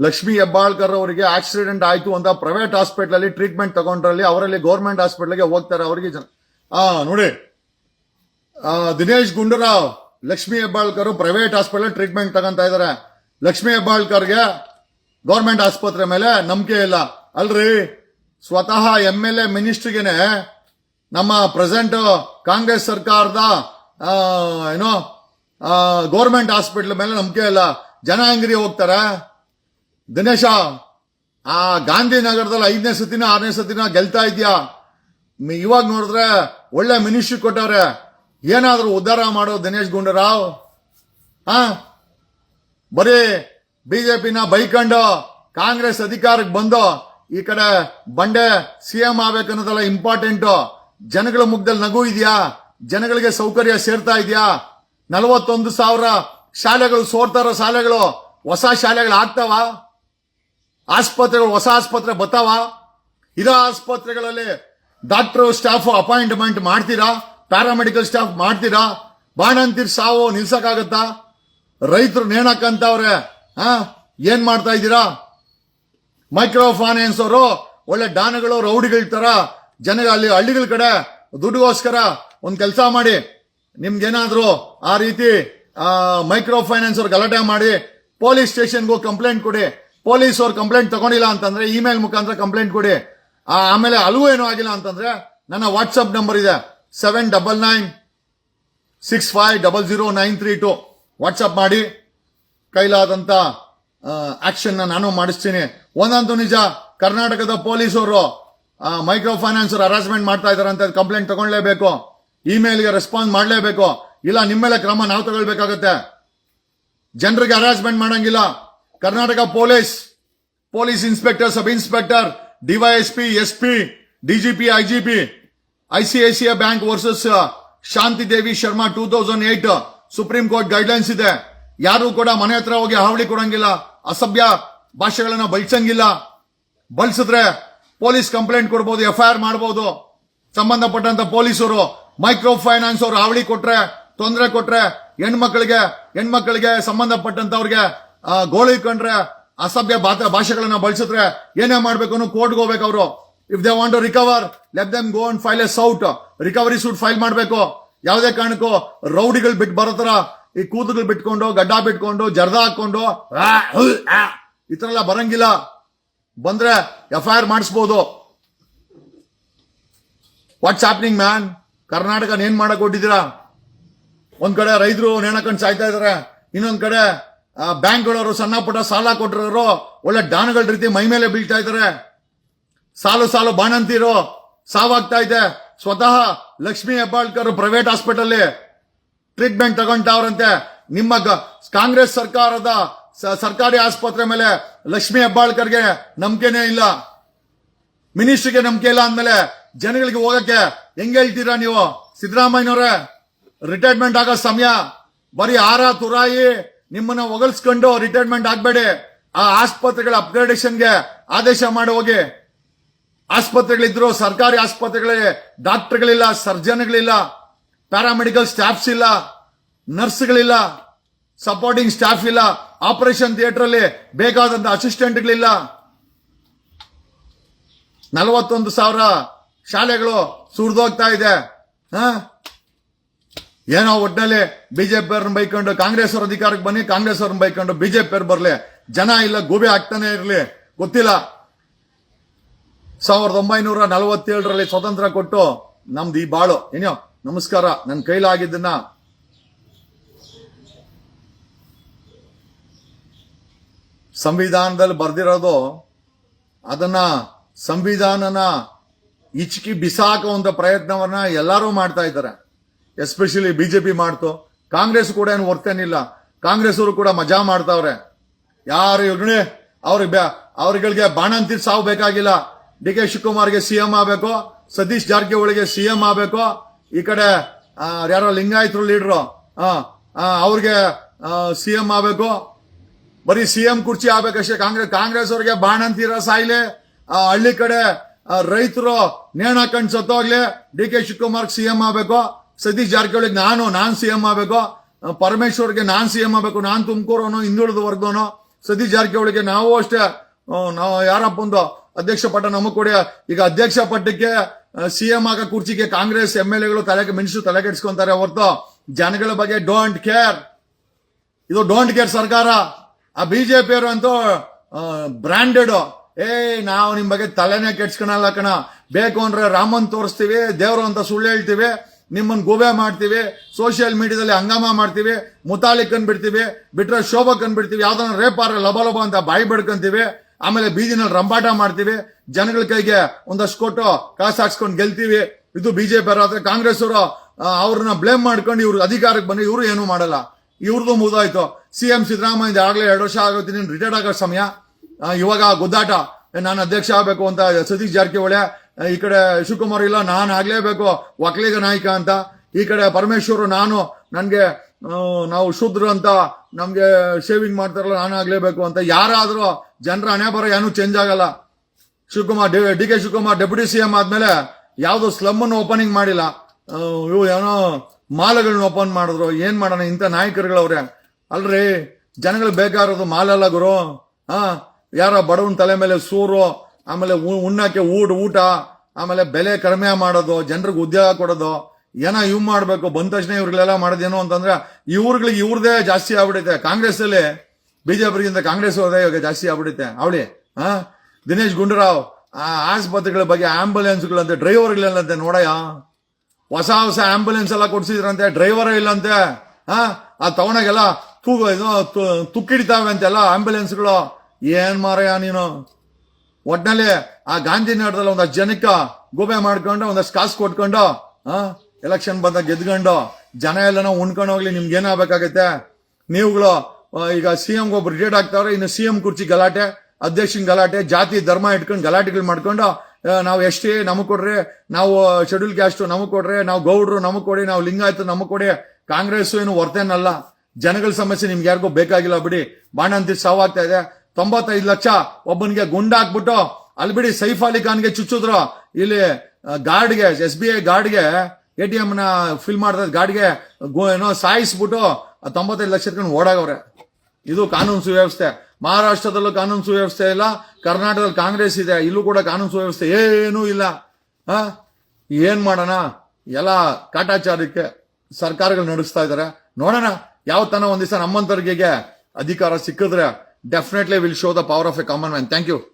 ಲಕ್ಷ್ಮಿ ಹೆಬ್ಬಾಳ್ಕರ್ ಅವರಿಗೆ ಆಕ್ಸಿಡೆಂಟ್ ಆಯ್ತು ಅಂತ ಪ್ರೈವೇಟ್ ಹಾಸ್ಪಿಟಲ್ ಅಲ್ಲಿ ಟ್ರೀಟ್ಮೆಂಟ್ ತಗೊಂಡ್ರಲ್ಲಿ ಅವರಲ್ಲಿ ಗೌರ್ಮೆಂಟ್ ಹಾಸ್ಪಿಟಲ್ಗೆ ಹೋಗ್ತಾರೆ ಅವರಿಗೆ ಜನ. ಆ, ನೋಡಿ. Dinesh Gundu Rao, Lakshmi Hebbalkar private hospital treatment ತಗೊಂತ ಇದಾರೆ ಲಕ್ಷ್ಮಿ ಹೆಬ್ಬಾಳ್ಕರ್ಗೆ ಗೌರ್ಮೆಂಟ್ ಆಸ್ಪತ್ರೆ ಮೇಲೆ ನಂಬಿಕೆ ಇಲ್ಲ. ಅಲ್ರಿ, ಸ್ವತಃ ಎಂ ಎಲ್ ಎ ಮಿನಿಸ್ಟ್ರಿಗೆನೆ ನಮ್ಮ ಪ್ರೆಸೆಂಟ್ ಕಾಂಗ್ರೆಸ್ ಸರ್ಕಾರದ ಏನೋ ಗೌರ್ಮೆಂಟ್ ಹಾಸ್ಪಿಟಲ್ ಮೇಲೆ ನಂಬಿಕೆ ಇಲ್ಲ. ಜನ ಅಂಗಡಿ ಹೋಗ್ತಾರೆ. ದಿನೇಶ, ಆ ಗಾಂಧಿನಗರದಲ್ಲಿ ಐದನೇ ಸತಿನ, ಆರನೇ ಸತಿನ ಗೆಲ್ತಾ ಇದೆಯಾ? ಇವಾಗ ನೋಡಿದ್ರೆ ಒಳ್ಳೆ ಮಿನಿಸ್ಟ್ರಿ ಕೊಟ್ಟವ್ರೆ. ಏನಾದರೂ ಉದ್ಧಾರ ಮಾಡೋ ದಿನೇಶ್ ಗುಂಡೂರಾವ್? ಆ ಬರೀ ಬಿಜೆಪಿನ ಬೈಕಂಡು ಕಾಂಗ್ರೆಸ್ ಅಧಿಕಾರಕ್ಕೆ ಬಂದು ಈ ಕಡೆ ಬಂಡೆ ಸಿಎಂ ಆಗ್ಬೇಕನ್ನೋದೆಲ್ಲ ಇಂಪಾರ್ಟೆಂಟು. ಜನಗಳ ಮುಖದಲ್ಲಿ ನಗು ಇದೆಯಾ? ಜನಗಳಿಗೆ ಸೌಕರ್ಯ ಸೇರ್ತಾ ಇದೆಯಾ? ನಲವತ್ತೊಂದು ಸಾವಿರ ಶಾಲೆಗಳು ಸೋರ್ತಾರೋ ಶಾಲೆಗಳು? ಹೊಸ ಶಾಲೆಗಳು ಆಗ್ತಾವ? ಆಸ್ಪತ್ರೆಗಳು, ಹೊಸ ಆಸ್ಪತ್ರೆ ಬರ್ತಾವ ಇರೋ ಆಸ್ಪತ್ರೆಗಳಲ್ಲಿ ಡಾಕ್ಟರ್ ಸ್ಟಾಫ್ ಅಪಾಯಿಂಟ್ಮೆಂಟ್ ಮಾಡ್ತೀರಾ? ಪ್ಯಾರಾಮೆಡಿಕಲ್ ಸ್ಟಾಫ್ ಮಾಡ್ತೀರಾ? ಬಾಣಂತಿರ್ ಸಾವು ನಿಲ್ಸಕ್ಕಾಗತ್ತಾ? ರೈತರು ನೇಣಕ್ಕಂತವ್ರೆ ಹಾ ಏನ್ ಮಾಡ್ತಾ ಇದ್ದೀರಾ? ಮೈಕ್ರೋ ಫೈನಾನ್ಸ್ ಅವರು ಒಳ್ಳೆ ಡಾನಗಳು ರೌಡಿಗಳ ತರ ಜನ ಅಲ್ಲಿ ಹಳ್ಳಿಗಳ ಕಡೆ ದುಡ್ಡುಗೋಸ್ಕರ ಒಂದು ಕೆಲಸ ಮಾಡಿ. ನಿಮ್ಗೇನಾದ್ರೂ ಆ ರೀತಿ ಮೈಕ್ರೋ ಫೈನಾನ್ಸ್ ಅವ್ರು ಗಲಾಟೆ ಮಾಡಿ, ಪೊಲೀಸ್ ಸ್ಟೇಷನ್ಗೂ ಕಂಪ್ಲೇಂಟ್ ಕೊಡಿ. ಪೊಲೀಸ್ ಅವ್ರು ಕಂಪ್ಲೇಂಟ್ ತಗೊಂಡಿಲ್ಲ ಅಂತಂದ್ರೆ ಇಮೇಲ್ ಮುಖಾಂತರ ಕಂಪ್ಲೇಂಟ್ ಕೊಡಿ. ಆಮೇಲೆ ಅಲ್ಲೂ ಏನೂ ಆಗಿಲ್ಲ ಅಂತಂದ್ರೆ ನನ್ನ ವಾಟ್ಸಪ್ ನಂಬರ್ ಇದೆ. Seven double nine six five double zero nine three two WhatsApp ಮಾಡಿ. ಕೈಲಾದಂತ ಆಕ್ಷನ್ ನಾನು ಮಾಡಿಸ್ತೀನಿ. ಒಂದಂತೂ ನಿಜ, ಕರ್ನಾಟಕದ ಪೊಲೀಸರು ಮೈಕ್ರೋ ಫೈನಾನ್ಸ್ ಹರಾಸ್ಮೆಂಟ್ ಮಾಡ್ತಾ ಇದಾರೆ ಅಂತ ಕಂಪ್ಲೇಂಟ್ ತಗೊಳ್ಲೇಬೇಕು ಇಮೇಲ್ಗೆ ರೆಸ್ಪಾನ್ಸ್ ಮಾಡಲೇಬೇಕು. ಇಲ್ಲ ನಿಮ್ಮ ಮೇಲೆ ಕ್ರಮ ನಾವು ತಗೊಳ್ಬೇಕಾಗತ್ತೆ. ಜನರಿಗೆ ಹರಾಸ್ಮೆಂಟ್ ಮಾಡಂಗಿಲ್ಲ. Karnataka police police inspector, sub inspector, DYSP, SP, DGP, IGP, ICICI bank versus, Shanti Devi Sharma two thousand eight Supreme Court guidelines ಇದೆ. ಯಾರು ಕೂಡ ಮನೆ ಹತ್ರ ಹೋಗಿ ಹಾವಳಿ ಕೊಡಂಗಿಲ್ಲ, ಅಸಭ್ಯ ಭಾಷೆಗಳನ್ನ ಬಳಸಂಗಿಲ್ಲ. ಬಳಸಿದ್ರೆ ಪೊಲೀಸ್ ಕಂಪ್ಲೇಂಟ್ ಕೊಡ್ಬೋದು ಎಫ್ ಐ ಆರ್ ಮಾಡಬಹುದು ಸಂಬಂಧಪಟ್ಟಂತ ಪೊಲೀಸರು ಮೈಕ್ರೋ ಫೈನಾನ್ಸ್ ಅವರು ಹಾವಳಿ ಕೊಟ್ರೆ, ತೊಂದರೆ ಕೊಟ್ರೆ, ಹೆಣ್ಮಕ್ಳಿಗೆ ಹೆಣ್ಮಕ್ಳಿಗೆ ಸಂಬಂಧಪಟ್ಟಂತವ್ರಿಗೆ ಗೋಳಿ ಕಂಡ್ರೆ ಅಸಭ್ಯ ಭಾಷೆಗಳನ್ನ ಬಳಸಿದ್ರೆ ಏನೇ ಮಾಡ್ಬೇಕು ಅನ್ನೋ ಕೋರ್ಟ್ಗೆ ಹೋಗ್ಬೇಕು ಅವರು. If they want to recover let them go and file a suit recovery suit file ಮಾಡಬೇಕು. ಯಾವುದೇ ಕಾರಣಕ್ಕೂ ರೌಡಿಗಳು ಬಿಟ್ಟು ಬರೋ ತರ ಈ ಕೂದಲು ಬಿಟ್ಕೊಂಡು ಗಡ್ಡ ಬಿಟ್ಕೊಂಡು ಜರ್ದ ಹಾಕೊಂಡು ಆ, ಈ ತರ ಎಲ್ಲ ಬರಂಗಿಲ್ಲ. ಬಂದ್ರೆ ಎಫ್ ಐ ಆರ್ ಮಾಡಿಸ್ಬೋದು. ವಾಟ್ಸ್ ಹ್ಯಾಪ್ನಿಂಗ್ ಮ್ಯಾನ್ ಕರ್ನಾಟಕ ಏನ್ ಮಾಡಕ್ ಕೊಟ್ಟಿದ್ದೀರಾ ಒಂದ್ ಕಡೆ ರೈತರು ನೇಣಕೊಂಡು ಸಾಯ್ತಾ ಇದಾರೆ ಇನ್ನೊಂದ್ ಕಡೆ ಬ್ಯಾಂಕ್ಗಳವರು ಸಣ್ಣ ಪುಟ್ಟ ಸಾಲ ಕೊಟ್ಟಿರೋರು, ಒಳ್ಳೆ ಡಾನ್ಗಳ ರೀತಿ ಮೈ ಮೇಲೆ ಬೀಳ್ತಾ ಇದ್ದಾರೆ ಸಾಲು ಸಾಲು ಬಾಣಂತಿರೋ. ಸಾವಾಗ್ತಾ ಇದೆ. ಸ್ವತಃ Lakshmi Hebbalkar private hospital treatment ತಗೊಂಡವ್ರಂತೆ. ನಿಮ್ಮ ಕಾಂಗ್ರೆಸ್ ಸರ್ಕಾರದ ಸರ್ಕಾರಿ ಆಸ್ಪತ್ರೆ ಮೇಲೆ ಲಕ್ಷ್ಮೀ ಹೆಬ್ಬಾಳ್ಕರ್ಗೆ ನಂಬಿಕೆನೇ ಇಲ್ಲ. ಮಿನಿಸ್ಟ್ರಿಗೆ ನಂಬಿಕೆ ಇಲ್ಲ ಅಂದಮೇಲೆ ಜನಗಳಿಗೆ ಹೋಗಕ್ಕೆ ಹೆಂಗೆ ಹೇಳ್ತೀರಾ ನೀವು? ಸಿದ್ದರಾಮಯ್ಯನವ್ರೆ, ರಿಟೈರ್ಮೆಂಟ್ ಆಗೋ ಸಮಯ. ಬರೀ ಆರ ತುರಾಯಿ ನಿಮ್ಮನ್ನ ಒಗಲ್ಸ್ಕೊಂಡು ರಿಟೈರ್ಮೆಂಟ್ ಆಗ್ಬೇಡಿ. ಆ ಆಸ್ಪತ್ರೆಗಳ ಅಪ್ಗ್ರೇಡೇಷನ್ಗೆ ಆದೇಶ ಮಾಡಿ ಹೋಗಿ. ಆಸ್ಪತ್ರೆಗಳಿದ್ರು ಸರ್ಕಾರಿ ಆಸ್ಪತ್ರೆಗಳಿಗೆ ಡಾಕ್ಟರ್ಗಳಿಲ್ಲ ಸರ್ಜನ್ಗಳಿಲ್ಲ ಪ್ಯಾರಾಮೆಡಿಕಲ್ ಸ್ಟಾಫ್ಸ್ ಇಲ್ಲ ನರ್ಸ್ಗಳಿಲ್ಲ ಸಪೋರ್ಟಿಂಗ್ ಸ್ಟಾಫ್ ಇಲ್ಲ ಆಪರೇಷನ್ ಥಿಯೇಟರ್ ಅಲ್ಲಿ ಬೇಕಾದಂತ ಅಸಿಸ್ಟೆಂಟ್ಗಳಿಲ್ಲ ನಲವತ್ತೊಂದು ಸಾವಿರ ಶಾಲೆಗಳು ಸುರಿದೋಗ್ತಾ ಇದೆ. ಹ? ಏನೋ ಒಟ್ಟಲ್ಲಿ ಬಿಜೆಪಿ ಅವ್ರನ್ನ ಬೈಕೊಂಡು ಕಾಂಗ್ರೆಸ್ ಅವ್ರ ಅಧಿಕಾರಕ್ಕೆ ಬನ್ನಿ ಕಾಂಗ್ರೆಸ್ ಅವ್ರನ್ನ ಬೈಕೊಂಡು ಬಿಜೆಪಿ ಅವ್ರು ಬರಲಿ. ಜನ ಇಲ್ಲ, ಗೋಬಿ ಆಗ್ತಾನೆ ಇರಲಿ. ಗೊತ್ತಿಲ್ಲ. ಸಾವಿರದ ಒಂಬೈನೂರ ನಲವತ್ತೇಳರಲ್ಲಿ ಸ್ವತಂತ್ರ ಕೊಟ್ಟು ನಮ್ದು ಈ ಬಾಳು. ಏನೋ ನಮಸ್ಕಾರ. ನನ್ನ ಕೈಲಾಗಿದ್ದನ್ನ ಸಂವಿಧಾನದಲ್ಲಿ ಬರ್ದಿರೋದು ಅದನ್ನ ಸಂವಿಧಾನನ ಇಚ್ಕಿ ಬಿಸಾಕುವಂತ ಪ್ರಯತ್ನವನ್ನ ಎಲ್ಲರೂ ಮಾಡ್ತಾ ಇದ್ದಾರೆ. ಎಸ್ಪೆಷಲಿ ಬಿಜೆಪಿ ಮಾಡ್ತು, ಕಾಂಗ್ರೆಸ್ ಕೂಡ ಏನು ವರ್ತೇನಿಲ್ಲ ಕಾಂಗ್ರೆಸ್ ಅವರು ಕೂಡ ಮಜಾ ಮಾಡ್ತಾವ್ರೆ. ಯಾರು ಇವ್ರೆ ಅವ್ರಿಗೆ ಅವ್ರಗಳಿಗೆ ಬಾಣಂತಿ ಸಾವು ಬೇಕಾಗಿಲ್ಲ. ಡಿ ಕೆ ಶಿವಕುಮಾರ್ಗೆ ಸಿಎಂ ಆಗ್ಬೇಕು, ಸತೀಶ್ ಜಾರಕಿಹೊಳಿಗೆ ಸಿಎಂ ಆಗ್ಬೇಕು, ಈ ಕಡೆ ಯಾರೋ ಲಿಂಗಾಯತರು ಲೀಡ್ರು ಅವ್ರಿಗೆ ಸಿಎಂ ಆಗ್ಬೇಕು. ಬರೀ ಸಿಎಂ ಕುರ್ಚಿ ಆಗ್ಬೇಕಷ್ಟೇ ಕಾಂಗ್ರೆಸ್ ಕಾಂಗ್ರೆಸ್ ಅವ್ರಿಗೆ ಬಾಣಂತೀರ ಸಾಯ್ಲಿ ಹಳ್ಳಿ ಕಡೆ ರೈತರು ನೇಣ ಕಣ್ ಸತ್ತೋಗ್ಲಿ, ಡಿ ಕೆ ಶಿವಕುಮಾರ್ ಸಿಎಂ ಆಗ್ಬೇಕು. ಸತೀಶ್ ಜಾರಕಿಹೊಳಿಗೆ ನಾನು, ನಾನ್ ಸಿಎಂ ಆಗ್ಬೇಕು. ಆಗಬೇಕು ಪರಮೇಶ್ವರ್ಗೆ ನಾನ್ ಸಿಎಂ ಆಗ್ಬೇಕು. ನಾನ್ ತುಮಕೂರವನು ಹಿಂದುಳಿದ ವರ್ಗವನು ಸತೀಶ್ ಜಾರಕಿಹೊಳಿಗೆ ನಾವು ಅಷ್ಟೇ. ನಾವು ಯಾರಪ್ಪ ಒಂದು ಅಧ್ಯಕ್ಷ ಪಟ್ಟ ನಮಗೆ ಕೊಡಿ. ಈಗ ಅಧ್ಯಕ್ಷ ಪಟ್ಟಕ್ಕೆ ಸಿ ಎಂ ಆಗ ಕುರ್ಚಿಗೆ ಕಾಂಗ್ರೆಸ್ ಎಂ ಎಲ್ ಎಗಳು ತಲೆ ಮಿನಿಸ್ಟರ್ ತಲೆ ಕೆಡಿಸ್ಕೊಂತಾರೆ ಹೊರತು ಜನಗಳ ಬಗ್ಗೆ ಡೋಂಟ್ ಕೇರ್ ಇದು ಡೋಂಟ್ ಕೇರ್ ಸರ್ಕಾರ. ಆ ಬಿಜೆಪಿಯವರು ಅಂತೂ ಬ್ರಾಂಡೆಡ್ ಏ, ನಾವು ನಿಮ್ ಬಗ್ಗೆ ತಲೆನೇ ಕೆಡ್ಸ್ಕೊಳಲ್ಲ ಕಣ. ಬೇಕು ಅಂದ್ರೆ ರಾಮನ್ ತೋರಿಸ್ತೀವಿ, ದೇವರು ಅಂತ ಸುಳ್ಳು ಹೇಳ್ತೀವಿ. ನಿಮ್ಮನ್ನ ಗೋವೆ ಮಾಡ್ತೀವಿ ಸೋಷಿಯಲ್ ಮೀಡಿಯಾದಲ್ಲಿ ಹಂಗಾಮ ಮಾಡ್ತೀವಿ, ಮುತಾಲಿಕ್ ಬಿಡ್ತೀವಿ ಬಿಟ್ರೆ ಶೋಭಕ್ ಬಿಡ್ತೀವಿ ಯಾವ್ದಾನ ರೇಪಾರ ಲಬ ಲಬ ಅಂತ ಬಾಯಿ ಬಡ್ಕೊಂತೀವಿ, ಆಮೇಲೆ ಬೀದಿನಲ್ಲಿ ರಂಬಾಟ ಮಾಡ್ತೀವಿ, ಜನಗಳ ಕೈಗೆ ಒಂದಷ್ಟು ಕೊಟ್ಟು ಕಾಸು ಹಾಕ್ಸ್ಕೊಂಡು ಗೆಲ್ತೀವಿ. ಇದು ಬಿಜೆಪಿ ಆದ್ರೆ ಕಾಂಗ್ರೆಸ್ ಅವರು ಅವ್ರನ್ನ ಬ್ಲೇಮ್ ಮಾಡ್ಕೊಂಡು ಇವ್ರು ಅಧಿಕಾರಕ್ಕೆ ಬಂದ್ರೆ ಇವರು ಏನು ಮಾಡಲ್ಲ. ಇವ್ರದ್ದು ಮುದಾಯ್ತು ಸಿ ಎಂ ಸಿದ್ದರಾಮಯ್ಯ ಆಗ್ಲೇ ಎರಡು ವರ್ಷ ಆಗುತ್ತೆ ನೀನು ರಿಟೈರ್ಡ್ ಆಗೋ ಸಮಯ. ಇವಾಗ ಗುದ್ದಾಟ ನಾನು ಅಧ್ಯಕ್ಷ ಆಗಬೇಕು ಅಂತ ಸತೀಶ್ ಜಾರಕಿಹೊಳಿ ಈ ಕಡೆ ಶಿವಕುಮಾರ್ ಇಲ್ಲ, ನಾನು ಆಗ್ಲೇಬೇಕು, ಒಕ್ಕಲಿಗ ನಾಯಕ ಅಂತ. ಈ ಕಡೆ ಪರಮೇಶ್ವರ್, ನಾನು, ನನಗೆ ನಾವು ಶುದ್ರ ಅಂತ, ನಮ್ಗೆ ಶೇವಿಂಗ್ ಮಾಡ್ತಾರಲ್ಲ, ನಾನು ಆಗ್ಲೇಬೇಕು ಅಂತ. ಯಾರಾದ್ರೂ ಜನರ ಹಣೆ ಬರ ಏನೂ ಚೇಂಜ್ ಆಗಲ್ಲ. Shivakumar, D K Shivakumar deputy CM ಆದ್ಮೇಲೆ ಯಾವ್ದು ಸ್ಲಮ್ ಅನ್ನು ಓಪನಿಂಗ್ ಮಾಡಿಲ್ಲ. ಇವು ಏನೋ ಮಾಲಗಳನ್ನ ಓಪನ್ ಮಾಡಿದ್ರು. ಏನ್ ಮಾಡೋಣ, ಇಂಥ ನಾಯಕರುಗಳವ್ರೆ. ಅಲ್ರಿ, ಜನಗಳು ಬೇಕಾಗಿರೋದು ಮಾಲಲ್ಲ ಗುರು. ಹಾ ಯಾರ ಬಡವನ ತಲೆ ಮೇಲೆ ಸೂರು. ಆಮೇಲೆ ಉಣ್ಣಕ್ಕೆ ಊಟ ಊಟ, ಆಮೇಲೆ ಬೆಲೆ ಕಡಿಮೆ ಮಾಡೋದು, ಜನರಿಗೆ ಉದ್ಯೋಗ ಕೊಡೋದು, ಏನೋ ಇವ್ ಮಾಡಬೇಕು, ಬಂದ ತಕ್ಷಣ ಇವ್ರಿಗೆಲ್ಲ ಮಾಡೋದೇನು ಅಂತಂದ್ರೆ ಇವ್ರಿಗೆ ಇವ್ರದೇ ಜಾಸ್ತಿ ಆಗ್ಬಿಡುತ್ತೆ ಕಾಂಗ್ರೆಸ್ ಅಲ್ಲಿ ಬಿಜೆಪಿಗಿಂತ ಕಾಂಗ್ರೆಸ್ ಹೋದೆ ಇವಾಗ ಜಾಸ್ತಿ ಆಗ್ಬಿಡುತ್ತೆ ಅವಳಿ ಹಾ ದಿನೇಶ್ ಗುಂಡೂರಾವ್ ಆಸ್ಪತ್ರೆಗಳ ಬಗ್ಗೆ ಆಂಬುಲೆನ್ಸ್ಗಳಂತೆ ಡ್ರೈವರ್ಗಳಂತೆ ನೋಡಯ್ಯ. ಹೊಸ ಹೊಸ ಆಂಬುಲೆನ್ಸ್ ಎಲ್ಲ ಕೊಡ್ಸಿದ್ರಂತೆ, ಡ್ರೈವರೇ ಇಲ್ಲಂತೆ ಹಾ ಆ ತಗೊಂಡಾಗೆಲ್ಲ ತೂ ಇದು ತುಕ್ಕಿಡಿತಾವೆ ಅಂತೆಲ್ಲ ಆಂಬುಲೆನ್ಸ್ಗಳು. ಏನ್ ಮಾರಯ್ಯ ನೀನು? ಒಟ್ನಲ್ಲಿ ಆ ಗಾಂಧಿನಗರದಲ್ಲಿ ಒಂದಷ್ಟು ಜನಕ್ಕ ಗೋಬೆ ಮಾಡ್ಕೊಂಡು, ಒಂದಷ್ಟು ಕಾಸು ಕೊಟ್ಕೊಂಡು, ಆ ಎಲೆಕ್ಷನ್ ಬಂದಾಗ ಗೆದ್ಕೊಂಡು, ಜನ ಎಲ್ಲ ಉಣ್ಕೊಂಡು ಹೋಗ್ಲಿ, ನಿಮ್ಗೆ ಏನಾಗಬೇಕಾಗತ್ತೆ ನೀವುಗಳು ಈಗ ಸಿ ಸಿಎಂ ಒಬ್ರು ರಿಟೈರ್ಡ್ ಆಗ್ತಾವ್ರೆ ಇನ್ನು ಸಿ ಎಂ ಕುರ್ಚಿ ಗಲಾಟೆ, ಅಧ್ಯಕ್ಷನ್ ಗಲಾಟೆ, ಜಾತಿ, ಧರ್ಮ ಇಟ್ಕೊಂಡು ಗಲಾಟೆಗಳು ಮಾಡ್ಕೊಂಡು ನಾವು ಎಷ್ಟೇ ನಮಗ್ ಕೊಡ್ರಿ, ನಾವು ಶೆಡ್ಯೂಲ್ ಕ್ಯಾಸ್ಟ್ ನಮಗ್ ಕೊಡ್ರಿ, ನಾವು ಗೌಡ್ರು ನಮಗ್ ಕೊಡಿ, ನಾವು ಲಿಂಗಾಯತ ನಮಗ್ ಕೊಡಿ ಕಾಂಗ್ರೆಸ್ ಏನು ವರ್ತೇನಲ್ಲ. ಜನಗಳ ಸಮಸ್ಯೆ ನಿಮ್ಗೆ ಯಾರಿಗೂ ಬೇಕಾಗಿಲ್ಲ ಬಿಡಿ. ಬಾಣಂತಿ ಸಾವಾಗ್ತಾ ಇದೆ. ತೊಂಬತ್ತೈದು ಲಕ್ಷ ಒಬ್ಬನಿಗೆ ಗುಂಡಾಕ್ಬಿಟ್ಟು ಅಲ್ಲಿ ಬಿಡಿ ಸೈಫ್ ಅಲಿ ಖಾನ್ಗೆ ಚುಚ್ಚಿದ್ರು. ಇಲ್ಲಿ ಗಾರ್ಡ್ಗೆ ಎಸ್ ಬಿ ಐ ಗಾರ್ಡ್ಗೆ ಎ ಟಿ ಎಂ ನ ಫಿಲ್ ಮಾಡ್ದ ಗಾರ್ಡ್ಗೆ ಏನೋ ಸಾಯಿಸ್ಬಿಟ್ಟು ತೊಂಬತ್ತೈದು ಲಕ್ಷ ಇಟ್ಕೊಂಡು ಓಡಾಗವ್ರೆ. ಇದು ಕಾನೂನು ಸುವ್ಯವಸ್ಥೆ. ಮಹಾರಾಷ್ಟ್ರದಲ್ಲೂ ಕಾನೂನು ಸುವ್ಯವಸ್ಥೆ ಇಲ್ಲ, ಕರ್ನಾಟಕದಲ್ಲಿ ಕಾಂಗ್ರೆಸ್ ಇದೆ, ಇಲ್ಲೂ ಕೂಡ ಕಾನೂನು ಸುವ್ಯವಸ್ಥೆ ಏನೂ ಇಲ್ಲ. ಆ? ಏನ್ ಮಾಡೋಣ? ಎಲ್ಲ ಕಾಟಾಚಾರಕ್ಕೆ ಸರ್ಕಾರಗಳು ನಡೆಸ್ತಾ ಇದಾರೆ. ನೋಡೋಣ ಯಾವ ತನ ಒಂದ್ ದಿವಸ ನಮ್ಮಂತವ್ರಿಗೆ ಅಧಿಕಾರ ಸಿಕ್ಕಿದ್ರೆ definitely will show the power of a common man. Thank you.